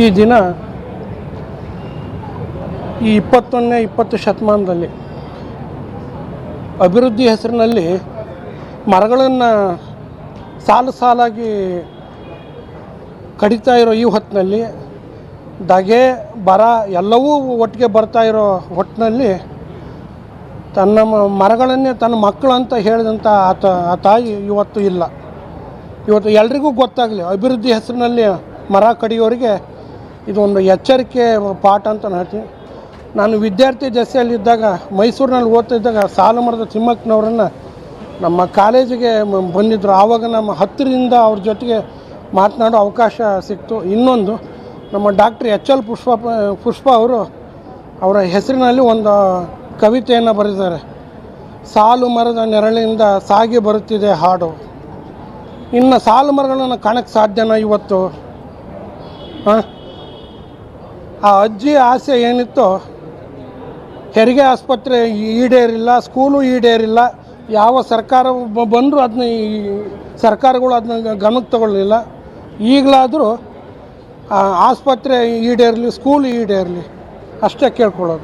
ಈ ದಿನ ಈ ಇಪ್ಪತ್ತೊಂದನೇ, ಇಪ್ಪತ್ತು ಶತಮಾನದಲ್ಲಿ ಅಭಿವೃದ್ಧಿ ಹೆಸರಿನಲ್ಲಿ ಮರಗಳನ್ನು ಸಾಲು ಸಾಲಾಗಿ ಕಡಿತಾ ಇರೋ ಈ ಹೊತ್ತಿನಲ್ಲಿ, ದಗೆ, ಬರ ಎಲ್ಲವೂ ಒಟ್ಟಿಗೆ ಬರ್ತಾ ಇರೋ ಹೊತ್ತಿನಲ್ಲಿ ತನ್ನ ಮರಗಳನ್ನೇ ತನ್ನ ಮಕ್ಕಳು ಅಂತ ಹೇಳಿದಂಥ ಆತ, ಆ ತಾಯಿ ಇವತ್ತು ಇಲ್ಲ. ಇವತ್ತು ಎಲ್ರಿಗೂ ಗೊತ್ತಾಗಲಿ, ಅಭಿವೃದ್ಧಿ ಹೆಸರಿನಲ್ಲಿ ಮರ ಕಡಿಯೋರಿಗೆ ಇದೊಂದು ಎಚ್ಚರಿಕೆ ಪಾಠ ಅಂತ ನಾನು ಹೇಳ್ತೀನಿ. ನಾನು ವಿದ್ಯಾರ್ಥಿ ದಸೆಯಲ್ಲಿದ್ದಾಗ ಮೈಸೂರಿನಲ್ಲಿ ಓದ್ತಾ ಇದ್ದಾಗ ಸಾಲು ಮರದ ತಿಮ್ಮಕ್ಕನವರನ್ನು ನಮ್ಮ ಕಾಲೇಜಿಗೆ ಬಂದಿದ್ದರು ಆವಾಗ ನಮ್ಮ ಹತ್ತಿರದಿಂದ ಅವ್ರ ಜೊತೆಗೆ ಮಾತನಾಡೋ ಅವಕಾಶ ಸಿಕ್ತು. ಇನ್ನೊಂದು, ನಮ್ಮ doctor H L Pushpa Pushpa ಅವರು ಅವರ ಹೆಸರಿನಲ್ಲಿ ಒಂದು ಕವಿತೆಯನ್ನು ಬರೆದಿದ್ದಾರೆ. ಸಾಲು ಮರದ ನೆರಳಿಂದ ಸಾಗಿ ಬರುತ್ತಿದೆ ಹಾಡು. ಇನ್ನು ಸಾಲು ಮರಗಳನ್ನು ಕಾಣಕ್ಕೆ ಸಾಧ್ಯನ ಇವತ್ತು? ಹಾಂ? ಆ ಅಜ್ಜಿ ಆಸೆ ಏನಿತ್ತೋ, ಹೆರಿಗೆ ಆಸ್ಪತ್ರೆ ಈಡೇರಿಲ್ಲ, ಸ್ಕೂಲು ಈಡೇರಿಲ್ಲ, ಯಾವ ಸರ್ಕಾರ ಬಂದರೂ ಅದನ್ನ ಈ ಸರ್ಕಾರಗಳು ಅದನ್ನ ಗಮನಕ್ಕೆ ತಗೊಳ್ಳಲಿಲ್ಲ ಈಗಲಾದರೂ ಆಸ್ಪತ್ರೆ ಈಡೇರಲಿ, ಸ್ಕೂಲ್ ಈಡೇರಲಿ, ಅಷ್ಟೇ ಕೇಳ್ಕೊಳ್ಳೋದು.